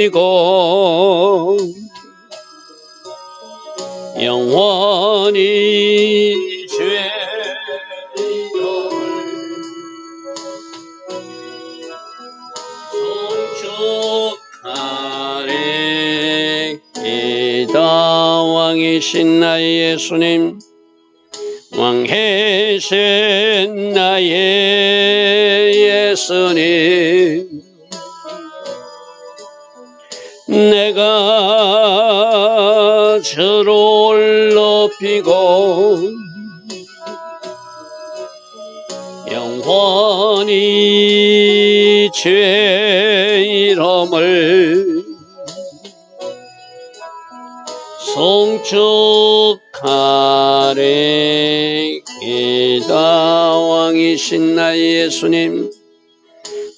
이고 영원히 죄 왕이신 나의 예수님 왕이신 나의 예수님 내가 저를 높이고 영원히 죄 이름을 송축하리 이다 왕이신 나의 예수님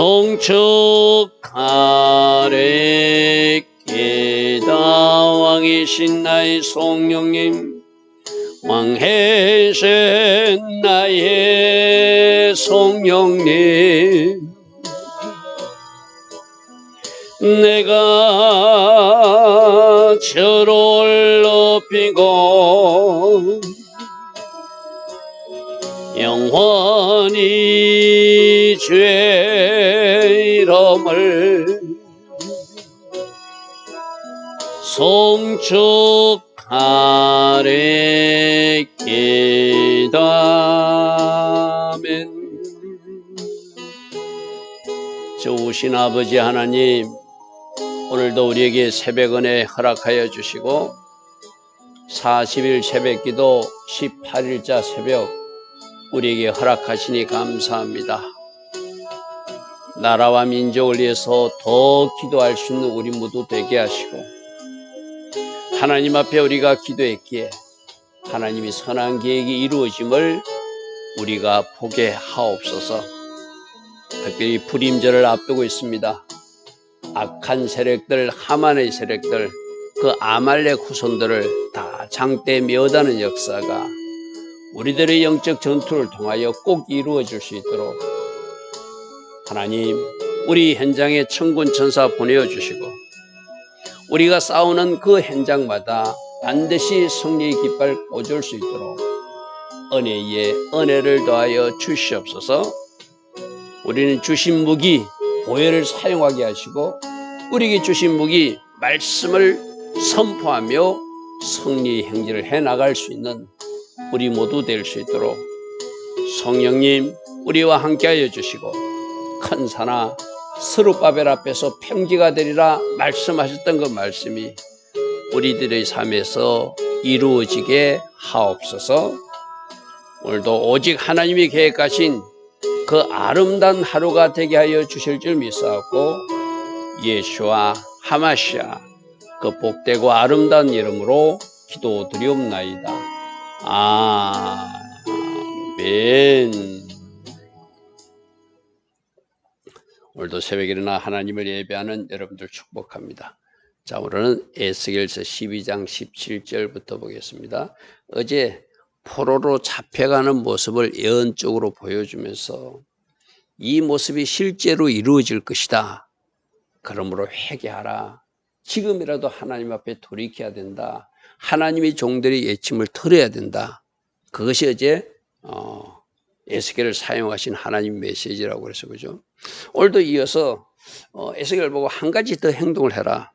송축하리 기다. 왕이신 나의 성령님 왕이신 나의 성령님 내가 저를 높이고 영원히 죄 이름을 송축하리 기다멘 좋으신 아버지 하나님 오늘도 우리에게 새벽 은혜 허락하여 주시고 40일 새벽 기도 18일자 새벽 우리에게 허락하시니 감사합니다. 나라와 민족을 위해서 더 기도할 수 있는 우리 모두 되게 하시고 하나님 앞에 우리가 기도했기에 하나님이 선한 계획이 이루어짐을 우리가 보게 하옵소서. 특별히 불임절을 앞두고 있습니다. 악한 세력들, 하만의 세력들, 그 아말렉 후손들을 다 장대 묘다는 역사가 우리들의 영적 전투를 통하여 꼭 이루어질 수 있도록 하나님, 우리 현장에 천군 천사 보내어 주시고 우리가 싸우는 그 현장마다 반드시 승리의 깃발 꽂을 수 있도록 은혜 위에 은혜를 더하여 주시옵소서. 우리는 주신 무기 보혈을 사용하게 하시고 우리에게 주신 무기 말씀을 선포하며 승리 행진을 해 나갈 수 있는 우리 모두 될 수 있도록 성령님 우리와 함께하여 주시고 큰 산하 스룹바벨 앞에서 평지가 되리라 말씀하셨던 그 말씀이 우리들의 삶에서 이루어지게 하옵소서. 오늘도 오직 하나님이 계획하신 그 아름다운 하루가 되게 하여 주실 줄 믿사옵고 예수와 하마시아 그 복되고 아름다운 이름으로 기도드리옵나이다. 아멘. 오늘도 새벽에 일어나 하나님을 예배하는 여러분들 축복합니다. 자, 오늘은 에스겔서 12장 17절부터 보겠습니다. 어제 포로로 잡혀가는 모습을 예언적으로 보여주면서 이 모습이 실제로 이루어질 것이다. 그러므로 회개하라. 지금이라도 하나님 앞에 돌이켜야 된다. 하나님의 종들의 예침을 들어야 된다. 그것이 어제 어, 에스겔을 사용하신 하나님 메시지라고 그래서 그죠. 오늘도 이어서 어, 에스겔 보고 한 가지 더 행동을 해라.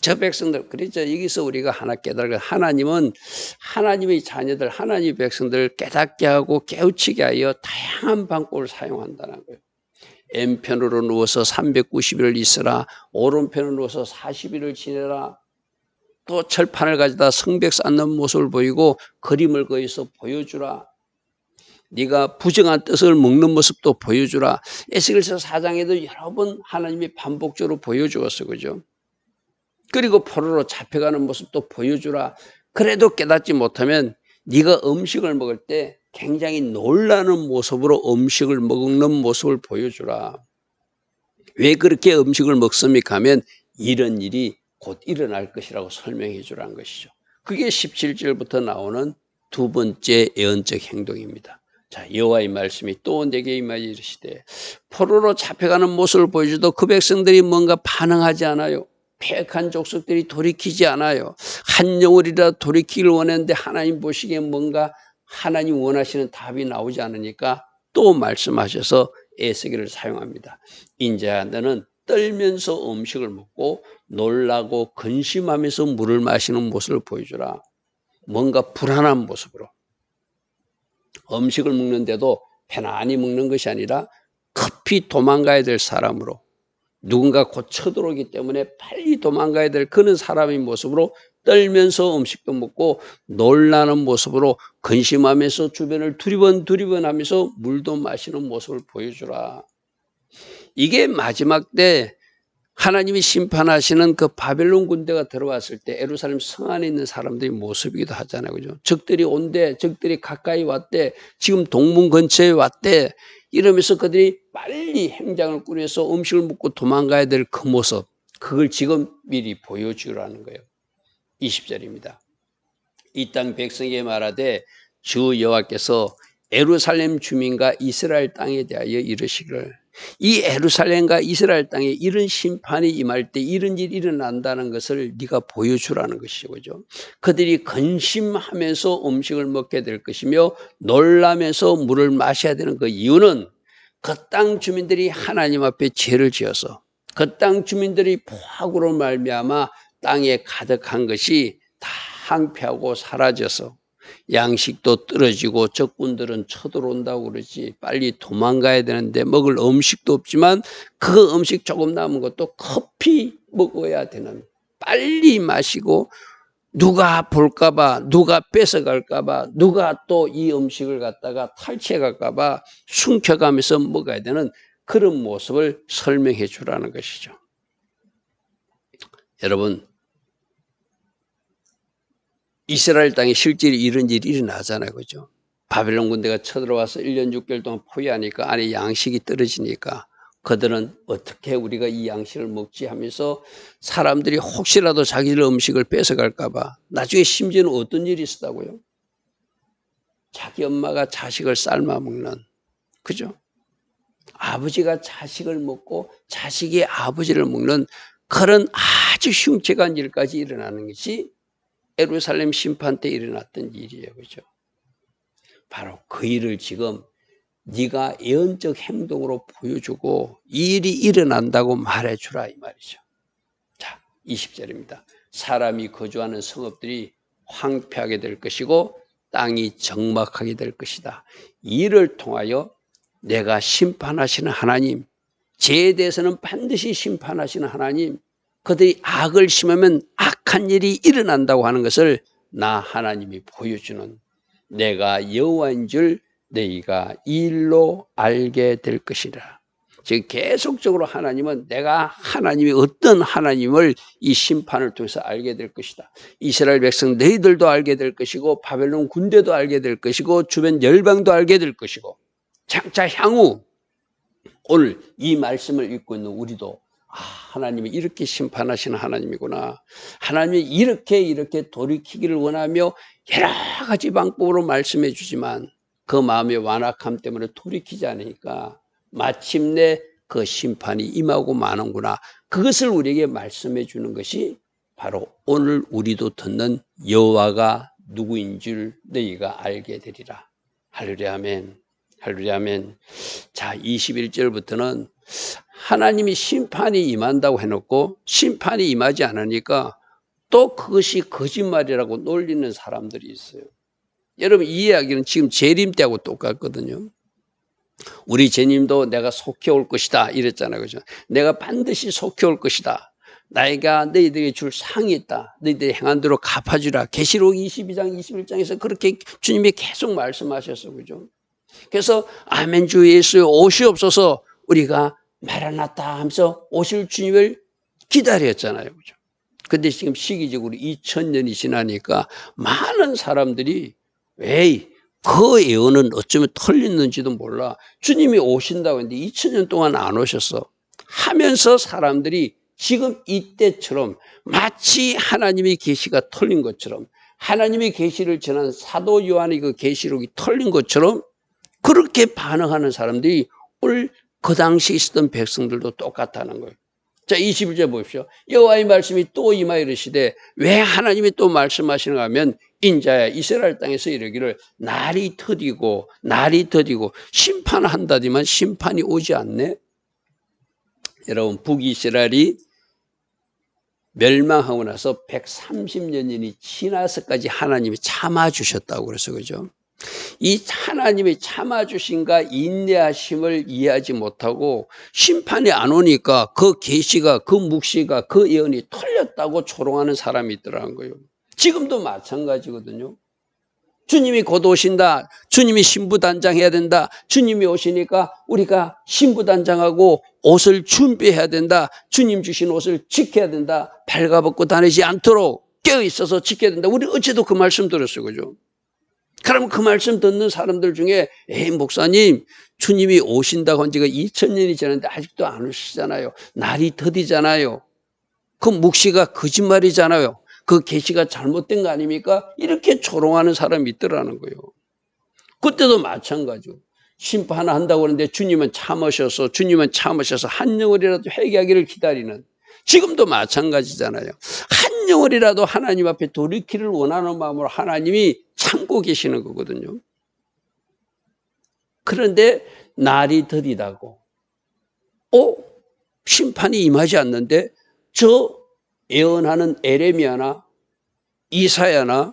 저 백성들 그랬죠. 여기서 우리가 하나 깨달을 하나님은 하나님의 자녀들, 하나님의 백성들을 깨닫게 하고 깨우치게 하여 다양한 방법을 사용한다는 거예요. 왼편으로 누워서 390일을 있으라 오른편으로 누워서 40일을 지내라 또 철판을 가져다 성백 쌓는 모습을 보이고 그림을 거기서 보여주라 네가 부정한 뜻을 먹는 모습도 보여주라 에스겔서 4장에도 여러 번 하나님이 반복적으로 보여주었어 그죠 그리고 포로로 잡혀가는 모습도 보여주라 그래도 깨닫지 못하면 네가 음식을 먹을 때 굉장히 놀라는 모습으로 음식을 먹는 모습을 보여주라. 왜 그렇게 음식을 먹습니까? 하면 이런 일이 곧 일어날 것이라고 설명해 주라는 것이죠. 그게 17절부터 나오는 두 번째 예언적 행동입니다. 자, 여호와의 말씀이 또 내게 임하여 이르시되 포로로 잡혀가는 모습을 보여주도 그 백성들이 뭔가 반응하지 않아요. 폐역한 족속들이 돌이키지 않아요. 한 영혼이라 돌이키길 원했는데 하나님 보시기에 뭔가 하나님 원하시는 답이 나오지 않으니까 또 말씀하셔서 에스기를 사용합니다. 인자야 너는 떨면서 음식을 먹고 놀라고 근심하면서 물을 마시는 모습을 보여주라. 뭔가 불안한 모습으로. 음식을 먹는데도 편안히 먹는 것이 아니라 급히 도망가야 될 사람으로 누군가 곧 쳐들어오기 때문에 빨리 도망가야 될 그런 사람의 모습으로 떨면서 음식도 먹고 놀라는 모습으로 근심하면서 주변을 두리번 두리번 하면서 물도 마시는 모습을 보여주라. 이게 마지막 때 하나님이 심판하시는 그 바벨론 군대가 들어왔을 때 에루살렘 성 안에 있는 사람들의 모습이기도 하잖아요. 그죠? 적들이 온대, 적들이 가까이 왔대, 지금 동문 근처에 왔대, 이러면서 그들이 빨리 행장을 꾸려서 음식을 먹고 도망가야 될 그 모습, 그걸 지금 미리 보여주라는 거예요. 20절입니다. 이 땅 백성에게 말하되 주 여호와께서 에루살렘 주민과 이스라엘 땅에 대하여 이르시기를 이 에루살렘과 이스라엘 땅에 이런 심판이 임할 때 이런 일이 일어난다는 것을 네가 보여주라는 것이죠. 그죠? 그들이 근심하면서 음식을 먹게 될 것이며 놀라면서 물을 마셔야 되는 그 이유는 그 땅 주민들이 하나님 앞에 죄를 지어서 그 땅 주민들이 포악으로 말미암아 땅에 가득한 것이 다 항폐하고 사라져서 양식도 떨어지고 적군들은 쳐들어온다고 그러지 빨리 도망가야 되는데 먹을 음식도 없지만 그 음식 조금 남은 것도 커피 먹어야 되는 빨리 마시고 누가 볼까봐 누가 뺏어갈까봐 누가 또 이 음식을 갖다가 탈취해갈까봐 숨겨가면서 먹어야 되는 그런 모습을 설명해 주라는 것이죠. 여러분 이스라엘 땅에 실제로 이런 일이 일어나잖아요. 그죠? 바벨론 군대가 쳐들어와서 1년 6개월 동안 포위하니까 안에 양식이 떨어지니까 그들은 어떻게 우리가 이 양식을 먹지 하면서 사람들이 혹시라도 자기들 음식을 뺏어갈까봐 나중에 심지어는 어떤 일이 있었다고요? 자기 엄마가 자식을 삶아 먹는 그죠? 아버지가 자식을 먹고 자식이 아버지를 먹는 그런 아주 흉측한 일까지 일어나는 것이 에루살렘 심판 때 일어났던 일이에요. 그죠? 바로 그 일을 지금 네가 예언적 행동으로 보여주고 이 일이 일어난다고 말해주라 이 말이죠. 자, 20절입니다. 사람이 거주하는 성읍들이 황폐하게 될 것이고 땅이 적막하게 될 것이다. 이를 통하여 내가 심판하시는 하나님, 죄에 대해서는 반드시 심판하시는 하나님, 그들이 악을 심으면 악 한 일이 일어난다고 하는 것을 나 하나님이 보여주는 내가 여호와인 줄 너희가 이 일로 알게 될 것이라. 즉 계속적으로 하나님은 내가 하나님이 어떤 하나님을 이 심판을 통해서 알게 될 것이다. 이스라엘 백성 너희들도 알게 될 것이고 바벨론 군대도 알게 될 것이고 주변 열방도 알게 될 것이고 장차 향후 오늘 이 말씀을 읽고 있는 우리도 아, 하나님이 이렇게 심판하시는 하나님이구나. 하나님이 이렇게 이렇게 돌이키기를 원하며 여러 가지 방법으로 말씀해 주지만 그 마음의 완악함 때문에 돌이키지 않으니까 마침내 그 심판이 임하고 마는구나. 그것을 우리에게 말씀해 주는 것이 바로 오늘 우리도 듣는 여호와가 누구인 줄 너희가 알게 되리라. 할렐루야 아멘. 할렐루야 아멘. 자, 21절부터는 하나님이 심판이 임한다고 해놓고 심판이 임하지 않으니까 또 그것이 거짓말이라고 놀리는 사람들이 있어요. 여러분 이 이야기는 지금 재림 때하고 똑같거든요. 우리 제님도 내가 속해 올 것이다 이랬잖아요. 그죠? 내가 반드시 속해 올 것이다. 나이가 너희들에게 줄 상이 있다. 너희들이 행한 대로 갚아주라. 계시록 22장 21장에서 그렇게 주님이 계속 말씀하셨어. 그죠? 그래서 아멘 주 예수의 옷이 없어서 우리가 마라나타 하면서 오실 주님을 기다렸잖아요. 그죠? 근데 지금 시기적으로 2000년이 지나니까 많은 사람들이 에이 그 예언은 어쩌면 틀렸는지도 몰라. 주님이 오신다고 했는데 2000년 동안 안 오셨어. 하면서 사람들이 지금 이때처럼 마치 하나님의 계시가 털린 것처럼 하나님의 계시를 전한 사도 요한의 그 계시록이 털린 것처럼 그렇게 반응하는 사람들이 오늘 그 당시 있었던 백성들도 똑같다는 거예요. 자, 21절 보십시오. 여호와의 말씀이 또 임하 이르시되 왜 하나님이 또 말씀하시는가 하면 인자야 이스라엘 땅에서 이르기를 날이 터지고 날이 터지고 심판한다지만 심판이 오지 않네. 여러분 북이스라엘이 멸망하고 나서 130년이 지나서까지 하나님이 참아 주셨다고 그래서 그죠. 이 하나님의 참아주신가 인내하심을 이해하지 못하고 심판이 안 오니까 그 계시가 그 묵시가 그 예언이 털렸다고 조롱하는 사람이 있더라는 거예요. 지금도 마찬가지거든요. 주님이 곧 오신다. 주님이 신부단장 해야 된다. 주님이 오시니까 우리가 신부단장하고 옷을 준비해야 된다. 주님 주신 옷을 지켜야 된다. 발가벗고 다니지 않도록 깨어있어서 지켜야 된다. 우리 어제도 그 말씀 들었어요. 그죠? 그럼 그 말씀 듣는 사람들 중에 에이 목사님 주님이 오신다고 한 지가 2000년이 지났는데 아직도 안 오시잖아요. 날이 더디잖아요. 그 묵시가 거짓말이잖아요. 그 계시가 잘못된 거 아닙니까? 이렇게 조롱하는 사람이 있더라는 거예요. 그때도 마찬가지고 심판한다고 하는데 주님은 참으셔서 주님은 참으셔서 한 영혼이라도 회개하기를 기다리는 지금도 마찬가지잖아요. 한 영혼이라도 하나님 앞에 돌이키를 원하는 마음으로 하나님이 참고 계시는 거거든요. 그런데 날이 더디다고 어? 심판이 임하지 않는데 저 예언하는 에레미야나 이사야나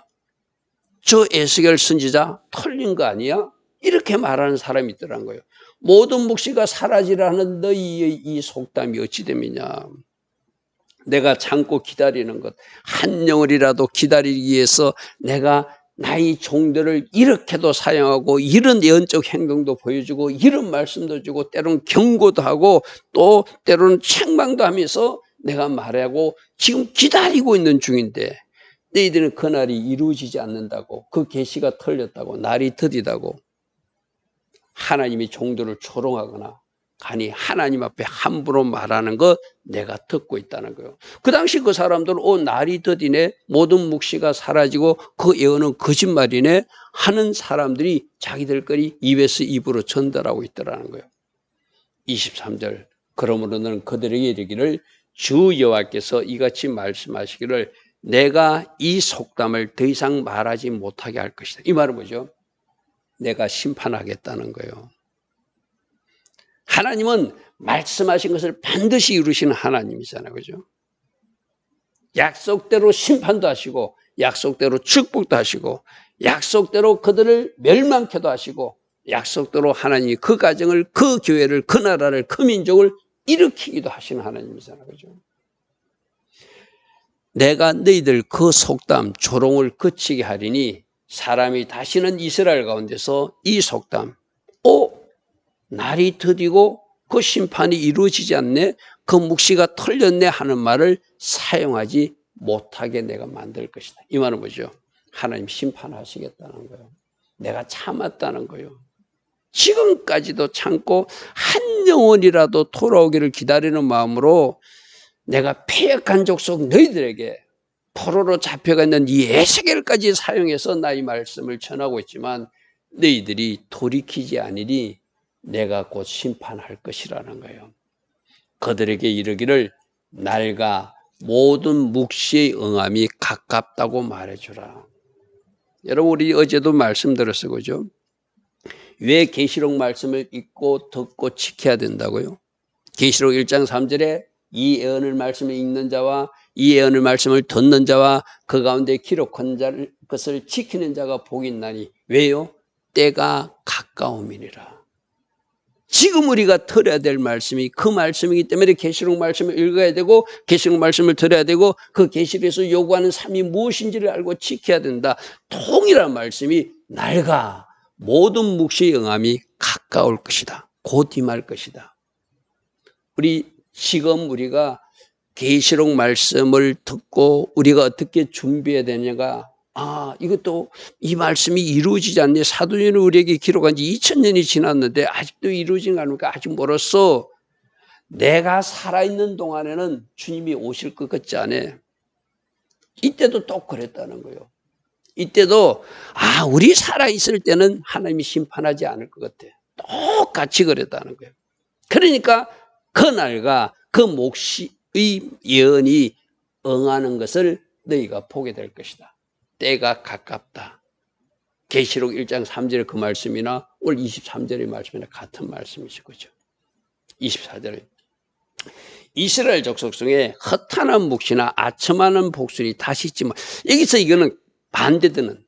저 에스겔 선지자 털린 거 아니야? 이렇게 말하는 사람이 있더란 거예요. 모든 묵시가 사라지라는 너희의 이 속담이 어찌 됨이냐. 내가 참고 기다리는 것, 한 영을이라도 기다리기 위해서 내가 나의 종들을 이렇게도 사용하고 이런 예언적 행동도 보여주고 이런 말씀도 주고 때로는 경고도 하고 또 때로는 책망도 하면서 내가 말하고 지금 기다리고 있는 중인데 너희들은 그날이 이루어지지 않는다고 그 계시가 털렸다고 날이 더디다고 하나님이 종들을 조롱하거나 아니 하나님 앞에 함부로 말하는 것 내가 듣고 있다는 거예요. 그 당시 그 사람들은 오 날이 더디네 모든 묵시가 사라지고 그 예언은 거짓말이네 하는 사람들이 자기들 거리 입에서 입으로 전달하고 있더라는 거예요. 23절 그러므로 는 그들에게 이르기를 주 여호와께서 이같이 말씀하시기를 내가 이 속담을 더 이상 말하지 못하게 할 것이다. 이 말은 뭐죠? 내가 심판하겠다는 거예요. 하나님은 말씀하신 것을 반드시 이루시는 하나님이잖아요. 그죠? 약속대로 심판도 하시고, 약속대로 축복도 하시고, 약속대로 그들을 멸망케도 하시고, 약속대로 하나님이 그 가정을, 그 교회를, 그 나라를, 그 민족을 일으키기도 하시는 하나님이잖아요. 그죠? 내가 너희들 그 속담, 조롱을 그치게 하리니 사람이 다시는 이스라엘 가운데서 이 속담, 오, 날이 더디고 그 심판이 이루어지지 않네, 그 묵시가 털렸네 하는 말을 사용하지 못하게 내가 만들 것이다. 이 말은 뭐죠? 하나님 심판하시겠다는 거예요. 내가 참았다는 거예요. 지금까지도 참고 한 영혼이라도 돌아오기를 기다리는 마음으로 내가 폐역한 족속 너희들에게 포로로 잡혀가 있는 이 에스겔까지 사용해서 나의 말씀을 전하고 있지만 너희들이 돌이키지 아니니 내가 곧 심판할 것이라는 거예요. 그들에게 이르기를 날과 모든 묵시의 응함이 가깝다고 말해주라. 여러분 우리 어제도 말씀드렸어요. 그죠? 왜 계시록 말씀을 읽고 듣고 지켜야 된다고요? 계시록 1장 3절에 이 예언을 말씀을 읽는 자와 이 예언을 말씀을 듣는 자와 그 가운데 기록한 자를 것을 지키는 자가 복이 있나니 왜요? 때가 가까움이니라. 지금 우리가 들어야 될 말씀이 그 말씀이기 때문에 계시록 말씀을 읽어야 되고 계시록 말씀을 들어야 되고 그 계시록에서 요구하는 삶이 무엇인지를 알고 지켜야 된다. 통일한 말씀이 날가 모든 묵시의 영함이 가까울 것이다. 곧 임할 것이다. 우리 지금 우리가 계시록 말씀을 듣고 우리가 어떻게 준비해야 되냐가 아, 이것도 이 말씀이 이루어지지 않네. 사도행은 우리에게 기록한 지 2000년이 지났는데 아직도 이루어진 거 아닙니까? 아직 멀었어. 내가 살아있는 동안에는 주님이 오실 것 같지 않아. 이때도 또 그랬다는 거예요. 이때도 아, 우리 살아있을 때는 하나님이 심판하지 않을 것 같아. 똑같이 그랬다는 거예요. 그러니까 그날과 그 몫의 예언이 응하는 것을 너희가 보게 될 것이다. 때가 가깝다. 계시록 1장 3절의 그 말씀이나 오늘 23절의 말씀이나 같은 말씀이죠. 그죠? 24절에 이스라엘 족속 중에 허탄한 묵시나 아첨하는 복술이 다시 있지만 여기서 이거는 반대되는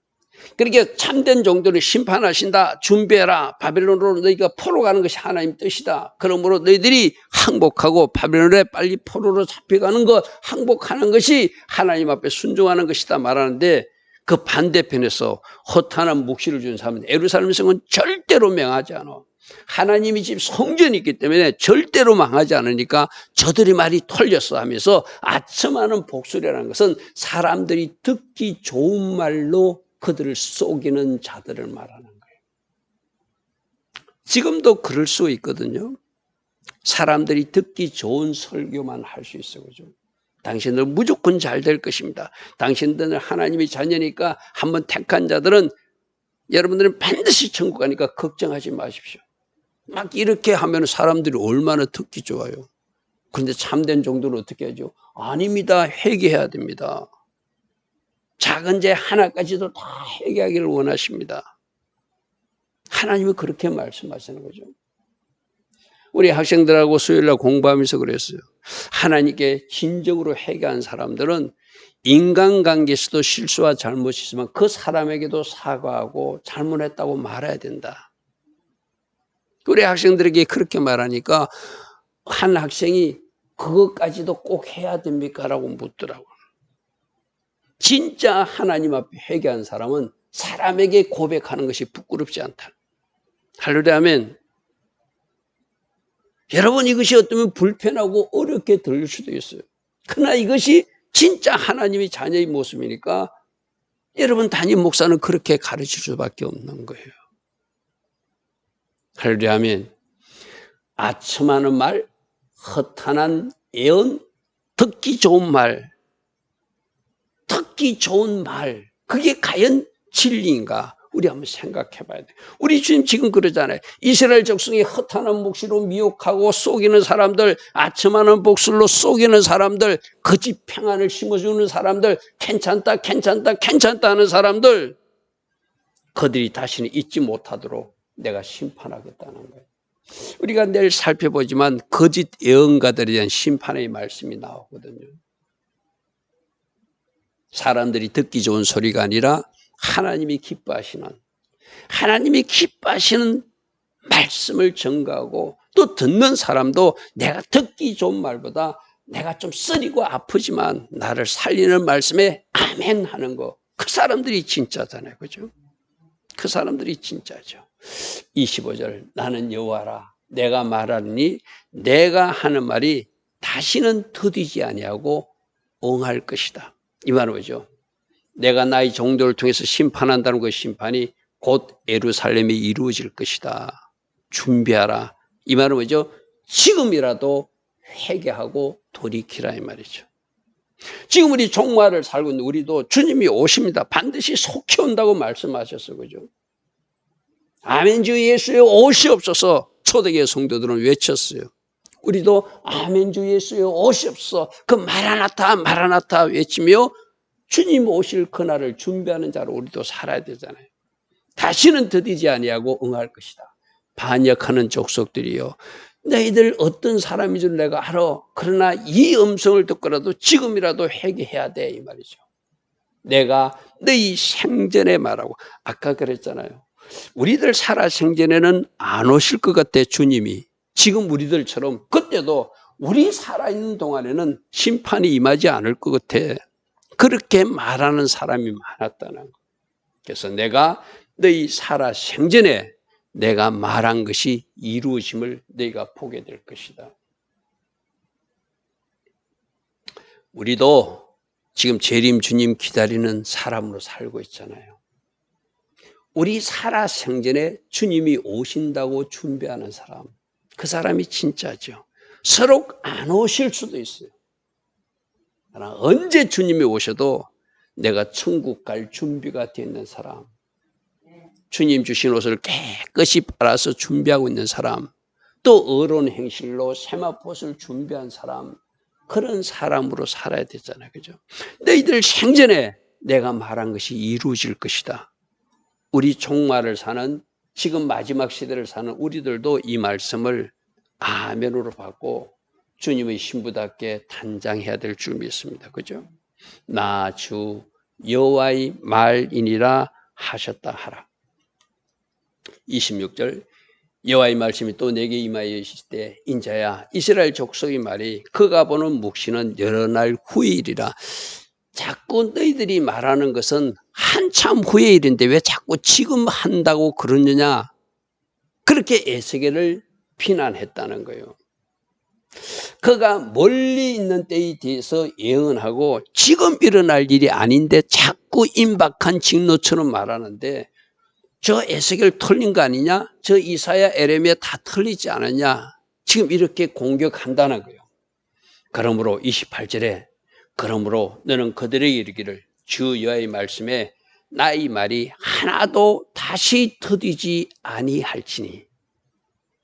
그렇게 참된 정도를 심판하신다. 준비해라. 바벨론으로 너희가 포로 가는 것이 하나님 뜻이다. 그러므로 너희들이 항복하고 바벨론에 빨리 포로로 잡혀가는 것, 항복하는 것이 하나님 앞에 순종하는 것이다 말하는데 그 반대편에서 허탄한 묵시를 준 사람은 에루살렘 성은 절대로 명하지 않아. 하나님이 집 성전이 있기 때문에 절대로 망하지 않으니까 저들이 말이 털렸어 하면서 아첨하는 복수라는 것은 사람들이 듣기 좋은 말로 그들을 속이는 자들을 말하는 거예요. 지금도 그럴 수 있거든요. 사람들이 듣기 좋은 설교만 할 수 있어, 그죠? 당신들 무조건 잘 될 것입니다. 당신들은 하나님의 자녀니까 한번 택한 자들은 여러분들은 반드시 천국 가니까 걱정하지 마십시오. 막 이렇게 하면 사람들이 얼마나 듣기 좋아요. 그런데 참된 정도는 어떻게 하죠? 아닙니다. 회개해야 됩니다. 작은 죄 하나까지도 다 해결하기를 원하십니다. 하나님은 그렇게 말씀하시는 거죠. 우리 학생들하고 수요일날 공부하면서 그랬어요. 하나님께 진정으로 회개한 사람들은 인간관계에서도 실수와 잘못이 있으면 그 사람에게도 사과하고 잘못했다고 말해야 된다. 우리 학생들에게 그렇게 말하니까 한 학생이 그것까지도 꼭 해야 됩니까? 라고 묻더라고요. 진짜 하나님 앞에 회개한 사람은 사람에게 고백하는 것이 부끄럽지 않다. 할렐루야 하면 여러분 이것이 어쩌면 불편하고 어렵게 들릴 수도 있어요. 그러나 이것이 진짜 하나님의 자녀의 모습이니까 여러분 담임 목사는 그렇게 가르칠 수밖에 없는 거예요. 할렐루야 하면 아첨하는 말, 허탄한 예언, 듣기 좋은 말, 듣기 좋은 말, 그게 과연 진리인가? 우리 한번 생각해 봐야 돼. 우리 주님 지금 그러잖아요. 이스라엘 적성이 허탄한 묵시로 미혹하고 속이는 사람들, 아첨하는 복술로 속이는 사람들, 거짓 평안을 심어주는 사람들, 괜찮다, 괜찮다, 괜찮다 하는 사람들, 그들이 다시는 잊지 못하도록 내가 심판하겠다는 거예요. 우리가 내일 살펴보지만 거짓 예언가들에 대한 심판의 말씀이 나오거든요. 사람들이 듣기 좋은 소리가 아니라 하나님이 기뻐하시는 하나님이 기뻐하시는 말씀을 전가하고 또 듣는 사람도 내가 듣기 좋은 말보다 내가 좀 쓰리고 아프지만 나를 살리는 말씀에 아멘 하는 거. 그 사람들이 진짜잖아요. 그죠? 그 사람들이 진짜죠. 25절 나는 여호와라 내가 말하니 내가 하는 말이 다시는 더디지 아니하고 엉할 것이다. 이 말은 뭐죠? 내가 나의 종들을 통해서 심판한다는 그 심판이 곧 에루살렘이 이루어질 것이다. 준비하라. 이 말은 뭐죠? 지금이라도 회개하고 돌이키라 이 말이죠. 지금 우리 종말을 살고 있는 우리도 주님이 오십니다. 반드시 속히 온다고 말씀하셨어. 그죠? 아멘 주 예수여 오시옵소서 초대교회 성도들은 외쳤어요. 우리도 아멘 주 예수여 오시옵소서 그 마라나타 마라나타 외치며 주님 오실 그날을 준비하는 자로 우리도 살아야 되잖아요. 다시는 더디지 아니하고 응할 것이다. 반역하는 족속들이요. 너희들 어떤 사람인 줄 내가 알아. 그러나 이 음성을 듣고라도 지금이라도 회개해야 돼. 이 말이죠. 내가 너희 생전에 말하고 아까 그랬잖아요. 우리들 살아 생전에는 안 오실 것 같아 주님이. 지금 우리들처럼 그때도 우리 살아있는 동안에는 심판이 임하지 않을 것 같아. 그렇게 말하는 사람이 많았다는 거. 그래서 내가 너희 살아 생전에 내가 말한 것이 이루어짐을 너희가 보게 될 것이다. 우리도 지금 재림 주님 기다리는 사람으로 살고 있잖아요. 우리 살아 생전에 주님이 오신다고 준비하는 사람. 그 사람이 진짜죠. 서로 안 오실 수도 있어요. 언제 주님이 오셔도 내가 천국 갈 준비가 되어 있는 사람. 주님 주신 옷을 깨끗이 빨아서 준비하고 있는 사람. 또 어려운 행실로 세마포를 준비한 사람. 그런 사람으로 살아야 되잖아요. 그죠? 너희들 생전에 내가 말한 것이 이루어질 것이다. 우리 종말을 사는 지금 마지막 시대를 사는 우리들도 이 말씀을 아멘으로 받고 주님의 신부답게 단장해야 될 줄 믿습니다. 그죠? 나 주 여호와의 말이니라 하셨다 하라. 26절 여호와의 말씀이 또 내게 임하여 있을 때 인자야 이스라엘 족속의 말이 그가 보는 묵시는 여러 날 후일이라 자꾸 너희들이 말하는 것은 한참 후의 일인데 왜 자꾸 지금 한다고 그러느냐 그렇게 에스겔을 비난했다는 거예요. 그가 멀리 있는 때에 대해서 예언하고 지금 일어날 일이 아닌데 자꾸 임박한 직노처럼 말하는데 저 에스겔 틀린 거 아니냐? 저 이사야 에레미야 다 틀리지 않았냐? 지금 이렇게 공격한다는 거예요. 그러므로 28절에 그러므로 너는 그들에게 이르기를 주 여호와의 말씀에 나의 말이 하나도 다시 터지지 아니할지니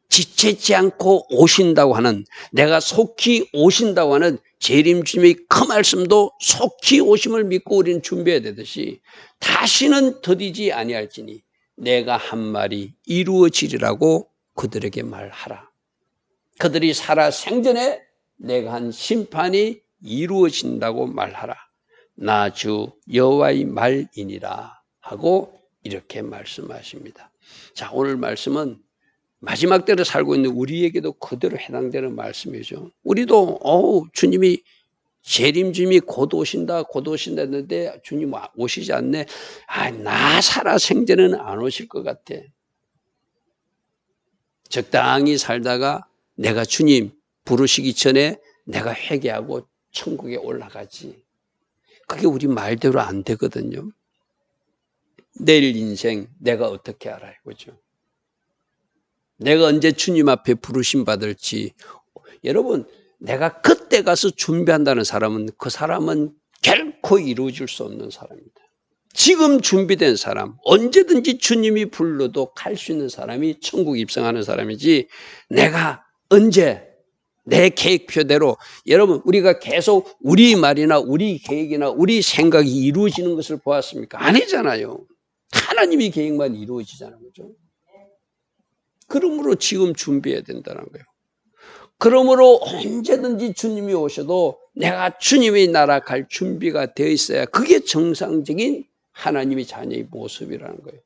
지체치 않고 오신다고 하는 내가 속히 오신다고 하는 재림 주님의 그 말씀도 속히 오심을 믿고 우리는 준비해야 되듯이 다시는 더디지 아니할지니 내가 한 말이 이루어지리라고 그들에게 말하라. 그들이 살아 생전에 내가 한 심판이 이루어진다고 말하라. 나 주 여호와의 말이니라 하고 이렇게 말씀하십니다. 자, 오늘 말씀은 마지막 때를 살고 있는 우리에게도 그대로 해당되는 말씀이죠. 우리도 어 주님이 재림 주님이 곧 오신다 곧 오신다 했는데 주님 오시지 않네. 아, 나 살아 생전에는 안 오실 것 같아. 적당히 살다가 내가 주님 부르시기 전에 내가 회개하고 천국에 올라가지. 그게 우리 말대로 안 되거든요. 내일 인생 내가 어떻게 알아요, 그죠? 내가 언제 주님 앞에 부르심 받을지. 여러분, 내가 그때 가서 준비한다는 사람은 그 사람은 결코 이루어질 수 없는 사람입니다. 지금 준비된 사람, 언제든지 주님이 불러도 갈 수 있는 사람이 천국 입성하는 사람이지, 내가 언제 내 계획표대로 여러분 우리가 계속 우리 말이나 우리 계획이나 우리 생각이 이루어지는 것을 보았습니까? 아니잖아요. 하나님의 계획만 이루어지자는 거죠. 그러므로 지금 준비해야 된다는 거예요. 그러므로 언제든지 주님이 오셔도 내가 주님의 나라 갈 준비가 되어 있어야 그게 정상적인 하나님의 자녀의 모습이라는 거예요.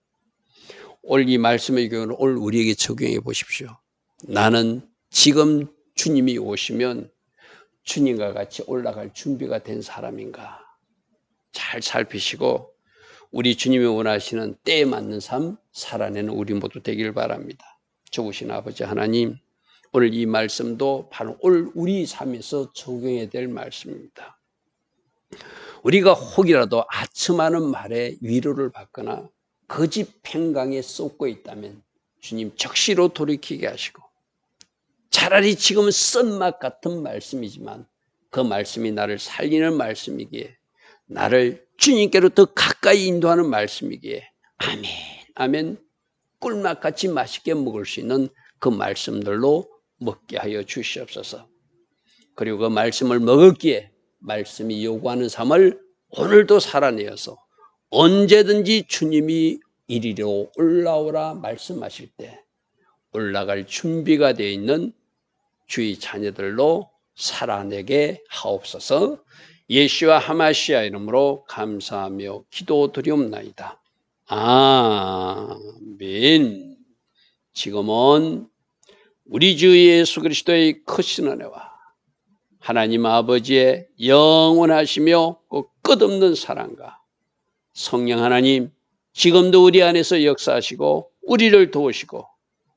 오늘 이 말씀의 교훈을 오늘 우리에게 적용해 보십시오. 나는 지금 주님이 오시면 주님과 같이 올라갈 준비가 된 사람인가? 잘 살피시고 우리 주님이 원하시는 때에 맞는 삶 살아내는 우리 모두 되길 바랍니다. 좋으신 아버지 하나님, 오늘 이 말씀도 바로 오늘 우리 삶에서 적용해야 될 말씀입니다. 우리가 혹이라도 아첨하는 말에 위로를 받거나 거짓 팽강에 쏟고 있다면 주님 적시로 돌이키게 하시고 차라리 지금은 쓴맛 같은 말씀이지만 그 말씀이 나를 살리는 말씀이기에 나를 주님께로 더 가까이 인도하는 말씀이기에 아멘 아멘 꿀맛같이 맛있게 먹을 수 있는 그 말씀들로 먹게 하여 주시옵소서. 그리고 그 말씀을 먹었기에 말씀이 요구하는 삶을 오늘도 살아내어서 언제든지 주님이 이리로 올라오라 말씀하실 때 올라갈 준비가 되어 있는 주의 자녀들로 살아내게 하옵소서 예수와 하마시아 이름으로 감사하며 기도드리옵나이다. 아멘. 지금은 우리 주 예수 그리스도의 크신 은혜와 하나님 아버지의 영원하시며 끝없는 사랑과 성령 하나님 지금도 우리 안에서 역사하시고 우리를 도우시고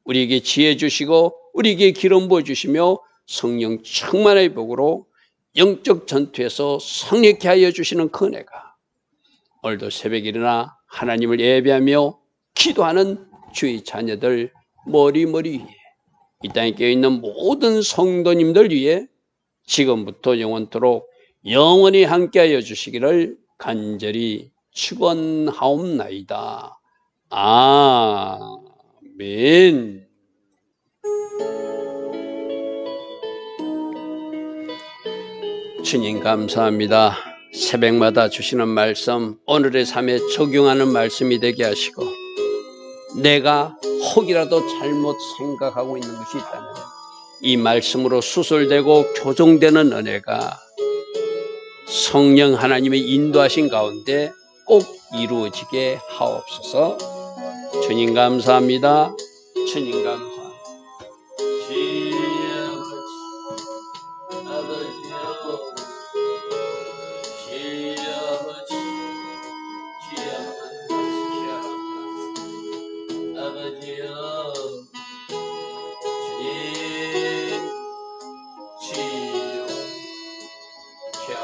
우리에게 지혜 주시고 우리에게 기름 부어 주시며 성령 충만의 복으로 영적 전투에서 성립케 하여 주시는 그 은혜가 오늘도 새벽에 일어나 하나님을 예배하며 기도하는 주의 자녀들 머리머리 위에 이 땅에 깨어있는 모든 성도님들 위해 지금부터 영원토록 영원히 함께하여 주시기를 간절히 축원하옵나이다. 아멘. 주님 감사합니다. 새벽마다 주시는 말씀, 오늘의 삶에 적용하는 말씀이 되게 하시고, 내가 혹이라도 잘못 생각하고 있는 것이 있다면, 이 말씀으로 수술되고 교정되는 은혜가 성령 하나님의 인도하신 가운데 꼭 이루어지게 하옵소서. 주님 감사합니다. 주님